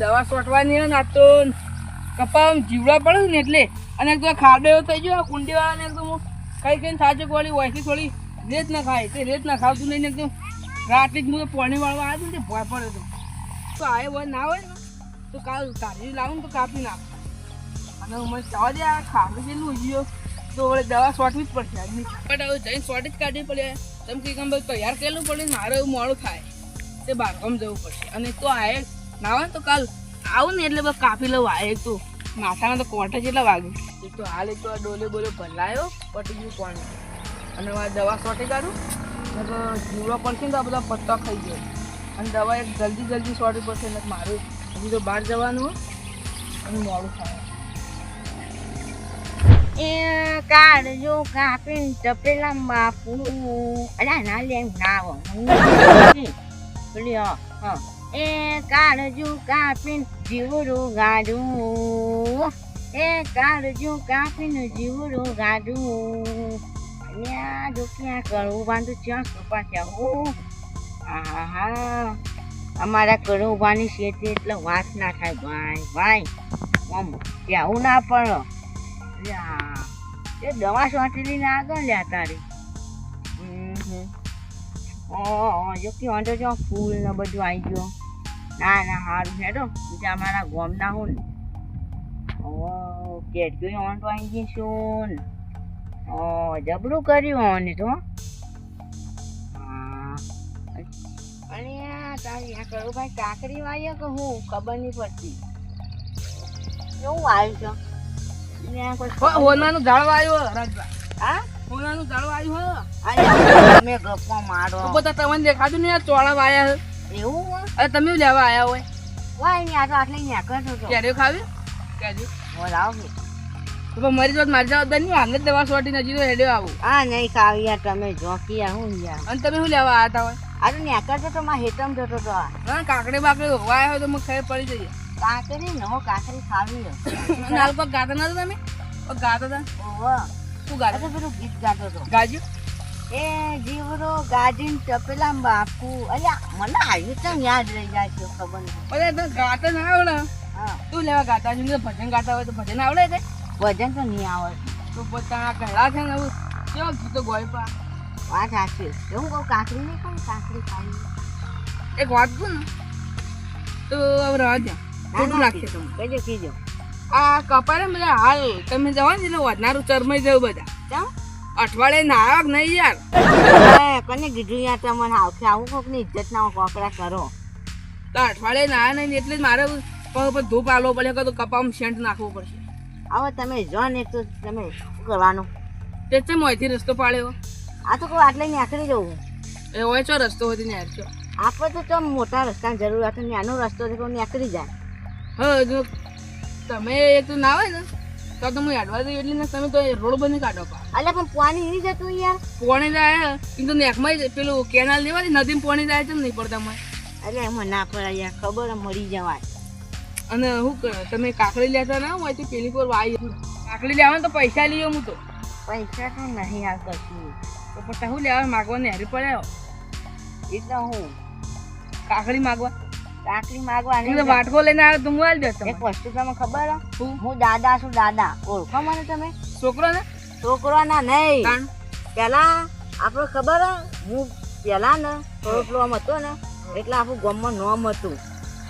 દવા છોટવાની હોય ને, આ તો જીવડા પડે ને એટલે. અને તો ખાડો થઈ ગયો કુંડીવાળાને એકદમ કઈ કઈ સાચે વાળી વયથી થોડી, રેત ના ખાય. તે રેત ના ખાવતું નહીં એકદમ રાતે જ હું પાણી વાળવા ને, તે પડે તો તો હોય ના હોય તો કાલ કાઢી લાવું તો કાપી નાખ. અને મને જવા દે, આ કેટલું ગયો તો વળે દવા સોટવી જ પડશે આજની બટ હવે જઈને સોટી જ કાઢવી પડે. તમે કઈ કેમ તૈયાર કરેલું પડે મારે એવું મોડું થાય. તે બારગામ જવું પડશે. અને તો આ નાવા તો કાલ આવું ને એટલે બસ કાપી લઉં આ તો. માથામાં તો કોટા જેટલા વાગે. એક તો હાલ એક તો આ ડોલે બોલે ભલાયો પટી ગયું પાણી અને આ દવા સોટી કાઢું. તો જીવડો પડશે ને તો આ બધા પત્તા ખાઈ ગયો અને દવા એક જલ્દી જલ્દી સોટી પડશે, ને મારું હજી તો બહાર જવાનું અને મોડું થાય. એ કાળજો કાપીને તપેલા બાપુ અલા ના લે ના પેલી હા એ કાળજો કાપીને જીવડું ગાડું એ કાળજો કાપીને જીવડું ગાડું અને આ જો ક્યાં કરું બાંધું ક્યાં કૃપા ત્યાં હું હા અમારા કરોબાની શેતી એટલે વાત ના થાય ભાઈ ભાઈ આમ ત્યાં ના લ્યા, એ દવા સોટેલી ને આગળ લે તારી. જો કે અંદર જો, ફૂલ ને બધું આવી ગયો. ના ના સારું હેડો. બીજા અમારા ગોમના હું ને. ઓકે કેટક્યુ ઓન તો આવી ગઈ શું ઓ, જબરું કર્યું ઓને તો. અને તારી આ કરું ભાઈ કાકરી વાયો કે હું? ખબર નહીં પડતી. કેવું આવ્યું છે? હોનાનું ઝાડ આવ્યું રાજભાઈ હા? હોનાનું ઝાડ આવ્યું હો. તમે ગપ્પા મારો. તો તમને દેખાતું નહીં ચોળા વાયા એવું અરે તમે લેવા આયા હોય? વાય ને આ તો આટલે કરતો કેરીઓ ખાવી? કેરીઓ. બોલાવ તો મરી જાવ મારી જવાબદાર નહીં જ દવા સોટી નજી તો હેડ્યો આવું. હા નહીં ખાવી યાર તમે જોકી ક્યાં હું યાર. અને તમે શું લેવા આવ્યા હતા હોય? આ તો નેકર કરતો તો માં હેતમ જતો તો હા કાકડી બાકડી વાયા હોય તો મને ખબર પડી જઈએ. કાકરી નો કાકરી ખાવી હે. હાલ કોઈ ગાતા નતો તમે? ઓ ગાતા હતા? ઓહો. તું ગાતા? તો પેલું ગીત ગાતો હતો. ગાજ્યું? એ જીવરો ગાજીન ટપેલા બાપુ અલ્યા મને આવ્યું તો યાદ રહી જાય છે ખબર નહીં. બધા તો ગાતા ના આવડે હા. તું લેવા ગાતા છે? ભજન ગાતા હોય તો ભજન આવડે છે? ભજન તો નહીં આવડતું. તો પોતાના કહેલા છે ને એવું? કેવા ગીતો ગોય પા? વાત સાચી એવું કહું કાકરી નહીં ખાઈ કાકરી ખાઈ એક વાત કહું ને. તો હવે રહેવા ખોટું લાગશે તમને કહેજો કીજો આ કપાળે બધા હાલ તમે જવા ને એટલે વધનારું ચરમાઈ જવું બધા. અઠવાડિયે નાયક નહીં યાર. કોને કીધું યાર તમને આવશે આવું કોકની ઇજ્જત ના કોકરા કરો. તો અઠવાડિયે નાયા નહીં એટલે જ મારે પર ધૂપ આલવો પડે તો કપામાં સેન્ટ નાખવો પડશે. હવે તમે જો ને તો તમે શું કરવાનું? તે છે મોયથી રસ્તો પાડ્યો. આ તો કોઈ આટલે નીકળી જવું. એ હોય છો રસ્તો હોય યાર આપણે તો મોટા રસ્તાની જરૂર હતો નાનો રસ્તો નીકળી જાય. હા જો તમે એક તો ના હોય ને તો તો હું એડવા દઉં એટલે ને તમે તો રોડ બની કાઢો પા અલ્યા પણ પાણી નહીં જતું યાર. પોણી જાય એ તો નેકમાં જ પેલું કેનાલ લેવાની નદીમાં પોણી જાય છે નહીં પડતા મને અરે એમાં ના પડે યાર ખબર મરી જવાય. અને શું કરો તમે કાકડી લેતા ના હોય તો પેલી પર વાઈ કાકડી લેવાનું તો પૈસા લઈએ હું તો. પૈસા તો નહીં આ કરતી તો પછી શું લેવા માગવા ને હેરી પડ્યો એટલે હું કાકડી માગવા. કાકરી માગવા તો વાટકો લઈને આવ્યો તો હું આવી જતો એક વસ્તુ તમને ખબર હું? દાદા છું દાદા. ઓળખો મને તમે? છોકરો ને છોકરો ના નહીં પેલા આપણે ખબર હું? પેલા ને થોડો પેલો આમ હતો ને એટલે આપણું ગામમાં નોમ હતું.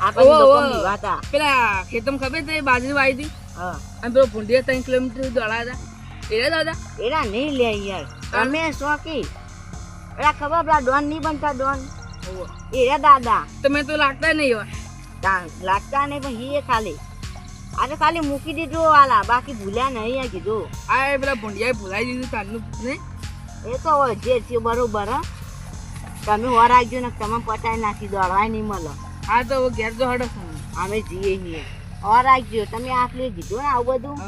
આપણે. નિભાતા. પેલા ખેતમ ખબર છે બાજરી વાવી હતી હા. અને પેલો ભૂંડિયા ત્રણ કિલોમીટર દોડા હતા એ દાદા? એરા નહીં લે યાર. તમે શોકી પેલા ખબર પેલા ડોન નહીં બનતા ડોન? એ દાદા. તમે તો લાગતા નહીં હોય. લાગતા નહીં પણ એ ખાલી. આજે ખાલી મૂકી દીધું વાલા બાકી ભૂલ્યા નહીં આ કીધું. આ પેલા ભૂંડિયા ભૂલાઈ દીધું તારનું ને? એ તો હોય જે છે બરોબર તમે તમે વરાજો ને તમે પટાઈ નાખી દો દોડવાય નહીં મળે. હા તો હવે ઘેર જો હડો અમે જઈએ છીએ વરાજો તમે આટલું કીધું ને આવું બધું?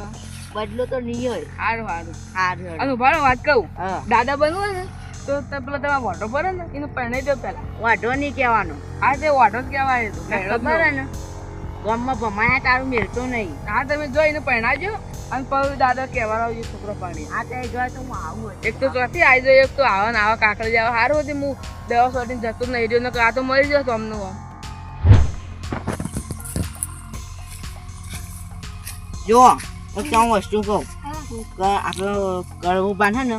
બદલો તો નહીં હોય સારું સારું સારું અને ભાડો વાત કહું દાદા બનવું ને? તો તે પેલા તમે વોટો ભરે ને એને પરણાઈ દો પેલા. વાઢો નહીં કહેવાનો. આ તે વાઢો જ કહેવાય તો ખબર ને. ગામમાં ભમાયા તારું મેળતો નહીં. હા તમે જો એને પરણાજો અને પછી દાદા કેવા આવજો છોકરો પાણી આ તે જો તો હું આવું એક તો ચોથી આવી જાય એક તો આવા ને આવા કાકડી જાવ. સારું હતી હું દવા સોટીને જતો નહીં. રહ્યો ને આ તો મરી જતો અમને જો હું તમને વસ્તુ કહું. આપણે કડવું બાંધે ને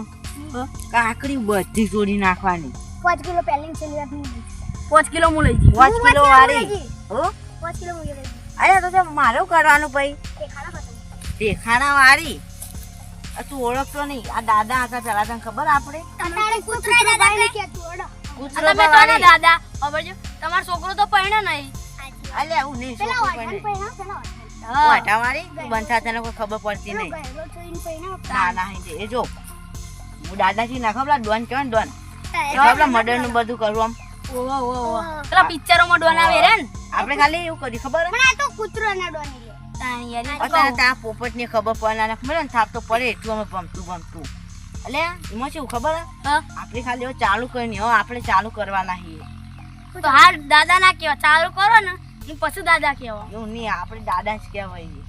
કાકડી બધી તોડી નાખવાની. પાંચ કિલો પહેલી છેલ્લી નહીં પાંચ કિલો હું લઈ જઈ પાંચ કિલો વાળી. હો? પાંચ કિલો મુજબ લઈ અરે તો તે મારું કરવાનું ભાઈ. તે દેખાણા વાળી? તું ઓળખતો નહીં. આ દાદા આખા ચલા તને ખબર આપણે તમે તો ને દાદા ખબર છે? તમારો છોકરો તો પહેણે નહીં. અલ્યા હું નહીં છોકરું પહેણા. વાટા વાળી? બંધા તને કોઈ ખબર પડતી નહીં. ના ના એ જો. હું દાદાજી નાખો ખબર ડોન કેવાય ડોન? મર્ડરનું બધું કરવું આમ. ઓહો ઓહો ઓહો. પેલા પિક્ચરોમાં ડોના વેરે ને? આપણે ખાલી એવું કરી ખબર? પણ આ તો કૂતરો ના ડોની લે તાણી યાર, એ તો અત્યારે કહું. પોપટની ખબર પડે ખબર ને થાપ તો પડે એટલું અમે ભમતું ભમતું. એટલે એમાં શું ખબર? આપણે ખાલી ચાલુ કરીને હવે આપણે ચાલુ કરવાના છીએ. તો હાલ દાદા ના કેવા ચાલુ કરો ને ને પછી દાદા કેવા એવું નહીં આપણે દાદા જ કહેવાય.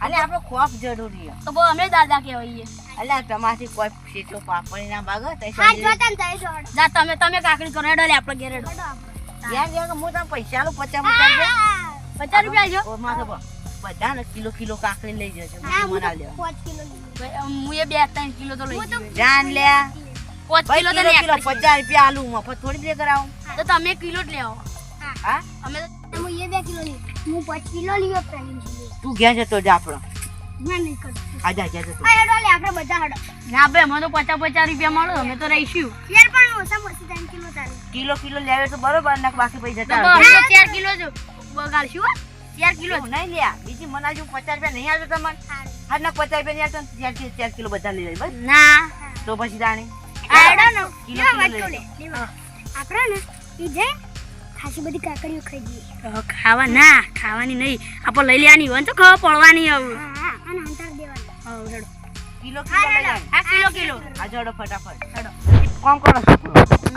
અને આપણે ખોફ જરૂરી છે. તો બહુ અમે દાદા કહેવાઈએ. એટલે તમારથી કોઈ સીટો પાપડી ના ભાગો તઈ જા તમે તમે કાકડી કરો એડો આપણે ઘેર યાર યાર હું તને પૈસા લો પચાસ પચાસ પચાસ રૂપિયા જો ઓ માથે બધા ને કિલો કિલો કાકડી લઈ જજો. મને કિલો ભાઈ, હું એ બે ત્રણ કિલો તો લઈ હું તો જઈશ. જાન લે. પાંચ ભાઈ કિલો તો નહીં પચાસ રૂપિયા આલુ મફત થોડી દે કરાવો. તો તમે કિલો જ લેવો હા. અમે તો હું એ બે કિલો લઈ હું પાંચ કિલો લીધો પેલિંગ છે લે. તું ઘેર જતો જા આપણો. આજા ઘેર જતો. આ હેડો લે આપણે બધા હેડો. ના ભાઈ અમે તો પચાસ પચાસ રૂપિયા મળો અમે તો રહીશું. યાર પણ ઓછામાં ઓછી ત્રણ કિલો ચાલે. કિલો કિલો લેવે તો બરોબર ને બાકી પૈસા તો જતા અમે તો ચાર કિલો જ બગાડશું ચાર કિલો નહીં લ્યા બીજી મને હજુ પચાસ રૂપિયા નહીં આવતો તમને. હા ના પચાસ રૂપિયા નહીં આવતો ચાર કિલો ચાર કિલો બધા લઈ જાય બસ. ના. તો પછી દાણી. આપણે ને ખાસી બધી કાકડીઓ ખાઈ ગઈ ખાવા ના ખાવાની નહીં. આપણે લઈ લેવાની હોય ને તો ખબર પડવાની હવે. હા, અને અંતર દેવાની. કિલો કિલો લઈ કિલો કિલો. આ જોડો ફટાફટ. હેડો કોમ કરો.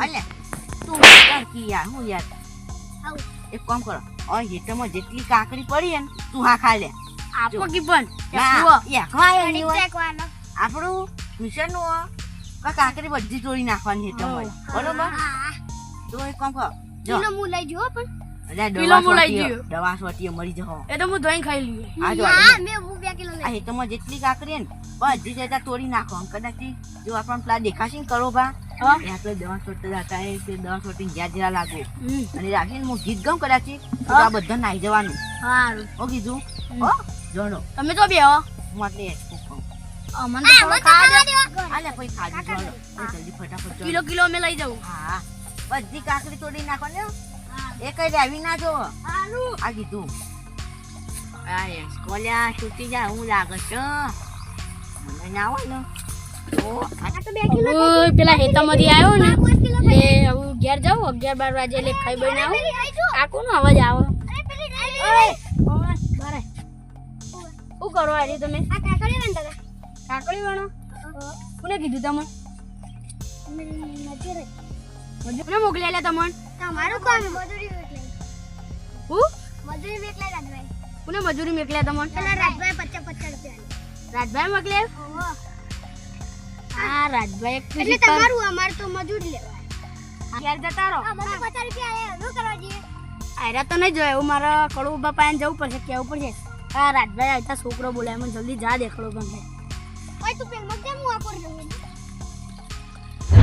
અલે તું યાર કી યાર હું યાર. આવું. એક કામ કરો. અ હેઠળમાં જેટલી કાકડી પડી ને તું હા ખા લે. આપો કી પણ ના એ ખવાય નહીં હોય. ચેકવાનો. આપણું મિશનનું કા કાકડી બધી તોડી નાખવાની હેઠળમાં. બરોબર. તો એક કામ કરો. કિલો હું લઈ જઉં પણ. અલ્યા દવા હું ગયો. દવા સોટીએ મરી જહો એ તો હું ધોઈને ખાઈ લઈએ. આ જો ના, મેં હું બે કિલો લઈ. આ હેઠળમાં જેટલી કાકડી ને બધી જતા તોડી નાખો કદાચ જો આપણને પેલા દેખાશે ને કરો બા આપણે દવા સોટતા જતા એ તે દવા સોટીને જ્યાં જ્યાં લાગો. અને રાખીને હું ગીત ગાઉં કદાચ તો આ બધા નાઈ જવાનું. સારું હો કીધું. હો તમે તો બે હો હું આટલે હેઠું અમને તો ખાવા દે. આલે પછી ખાજુ જલ્દી ફટાફટ કિલો કિલો અમે લઈ જવું હા. બધી કાકડી તોડી નાખો ને. એ કઈ રેવી ના જો. આ કીધું. યસ કોલ્યા છૂટી જાય હું લાગે છે. મને ના હોય ને. પેલા હેતામાંથી આવ્યો ને. કિલો ઘેર જાઉં અગિયાર બાર વાગે એટલે ખાઈ બઈને આવું. કોનો અવાજ આવો. અરે, શું કરો આજે તમે? ને દાદા. કાકડી વણો કોને કીધું તમે? કોને મોકલેલા તમને. તમારું કામ મજૂરી વેચલાઈ. હું? મજૂરી વેચલાઈ રાજભાઈ. કોને મજૂરી મોકલ્યા તમણ પેલા રાજભાઈ પચાસ પચાસ રૂપિયા રાજભાઈ મોકલે ઓહો. આ રાજભાઈ એક એટલે તમારું અમાર તો મજૂરી લેવા ઘેર જતા રહો. આ મને પચાસ રૂપિયા આયા, શું કરવા જઈએ. આયરા તો નહીં જોયા એવું મારા કડવું બાપા જવું પડશે કેવું પડશે? આ રાજભાઈ આવતા છોકરો બોલાય મને જલ્દી જા દેખડો પણ ઓય તું પેલું કેમ હું આ જવું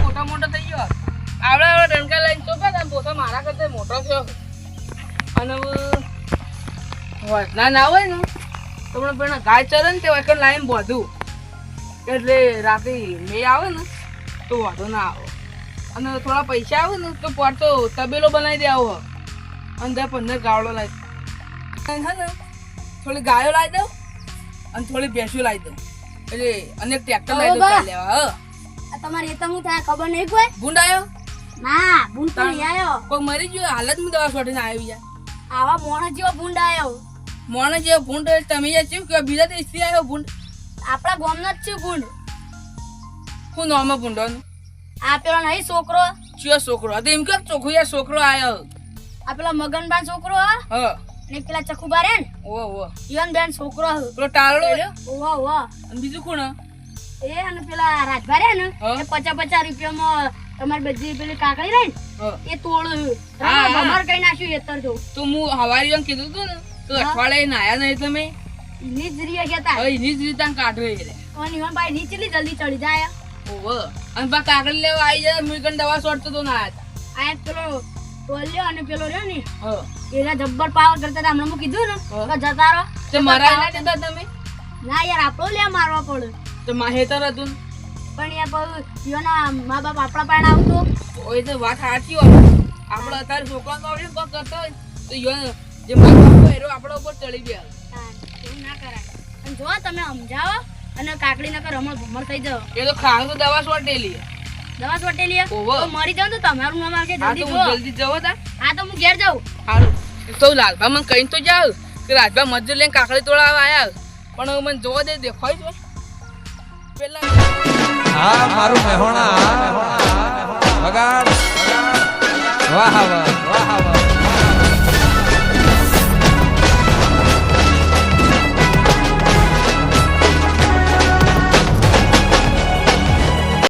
મોટો મોટો થઈ ગયો. આવડે આવડે ડંકા લઈને ચોખા ને પોતા મારા કરતા મોટો થયો અને વસના ના હોય ને તો મને પેલા ગાય ચરે ને તે વખત લાઈન બોધું. એટલે રાતે મે આવે ને તો વાંધો ના આવે. અને થોડા પૈસા આવે ને તો પડતો તબેલો બનાવી દે આવો. અને દસ પંદર ગાવડો લાવી દઉં હે ને થોડી ગાયો લાવી દઉં અને થોડી ભેંસું લાવી દઉં. એટલે અને ટ્રેક્ટર લાવી દઉં લેવા હા. તમારે એ તો હું થાય ખબર નહીં કોઈ? ભૂંડાયો ના ભૂંડ તો નહીં આવ્યો કોઈ મરી ગયો હાલતમાં દવા છોડીને આવ્યો યાર આવા મોણસ જેવો ભૂંડ આવ્યો મોણે જેવો ભૂંડ તમે જે ચીવ કે બીજા દેશથી આવ્યો ભૂંડ? આપણા ગામનો જ છે ભૂંડ. હું નામ ભૂંડોનું? આ પેલો નહીં છોકરો? ચિયો છોકરો? હતો એમ કે ચોખ્ખો યાર છોકરો આવ્યો આ પેલા મગનબા છોકરો હા. ને પેલા ચખુબા રે ને ઓ ઓવો ઈવન બેન છોકરો પેલો ટાળો ઓ અને બીજું કોણ? એ અને પેલા રાજભા રે ને. પચાસ પચાસ રૂપિયામાં તમારી બધી પેલી કાકડી રહી એ તોડું. હા, હા. અમાર કઈ નાખ્યું એતર તો તો હું હવારી એમ કીધું તું ને તો અઠવાડિયે નાયા નહીં તમે? એની જ રીયા ગયા હવે એની જ રીતા કાઢો એ અને ઈવન ભાઈ નીચલી જલ્દી ચડી જાય. ઓવ અને બા કાકડી લેવા આવી જાય મુઈકન દવા છોડતો તો ના હતા આ એક પેલો બોલ્યો અને પેલો રહ્યો ને હા. એના જબ્બર પાવર કરતા હતા. હમણાં મેં કીધું ને હા. જતા રહો. તો મરાય ના જતા તમે? ના યાર આપણો લે મારવા પડે. તો માહેતર હતું. પણ એ ઈવોના મા બાપ આપણા પાસે આવતો. ઓય તો વાત સાચી હોય. આપણે અત્યારે છોકરા તો આવડે કોક કરતો હોય. તો યો જે માતા હોય એરો આપણા ઉપર ચડી ગયા. હા, એવું ના કરાય. અને જો તમે સમજાવો અને કાકડી નકર હમણાં ભમર થઈ જાવ એ તો ખાણ તો દવા સોટેલી દવા સોટેલી તો મરી જાવ તો તમારું નામ આવશે. જલ્દી જો જલ્દી જવો તા હા તો હું ઘેર જાઉં. સારું તો લાલભા મને કહીને તો જાવ કે રાજભા મજૂર લઈને કાકડી તોડાવવા આવ્યા પણ મને જોવા દે દેખાય છે. હા મારું મહેણા વગાડ વાહ વાહ વાહ વાહ.